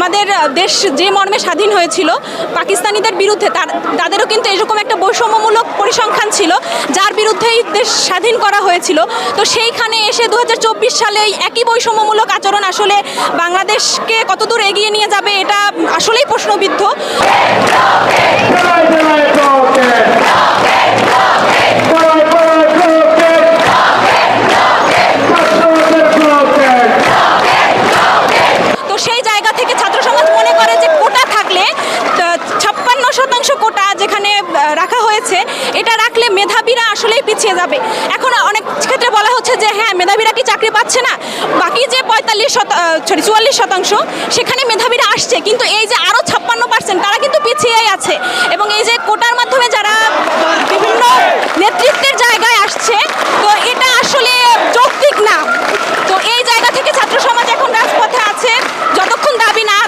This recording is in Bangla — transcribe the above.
আমাদের দেশ যে মর্মে স্বাধীন হয়েছিল, পাকিস্তানিদের বিরুদ্ধে তার, তাদেরও কিন্তু এরকম একটা বৈষম্যমূলক পরিসংখ্যান ছিল, যার বিরুদ্ধেই দেশ স্বাধীন করা হয়েছিল। তো সেইখানে এসে দু হাজার চব্বিশ সালে একই বৈষম্যমূলক আচরণ আসলে বাংলাদেশকে কতদূর এগিয়ে নিয়ে যাবে, এটা আসলেই প্রশ্নবিদ্ধ। যেখানে রাখা হয়েছে, এটা রাখলে মেধাবীরা আসলেই পিছিয়ে যাবে। এখন অনেক ক্ষেত্রে বলা হচ্ছে যে হ্যাঁ মেধাবীরা কি চাকরি পাচ্ছে না? বাকি যে পঁয়তাল্লিশ সরি চুয়াল্লিশ শতাংশ, সেখানে মেধাবীরা আসছে। কিন্তু এই যে আরও ছাপ্পান্ন পার্সেন্ট তারা কিন্তু পিছিয়েই আছে। এবং এই যে কোটার মাধ্যমে যারা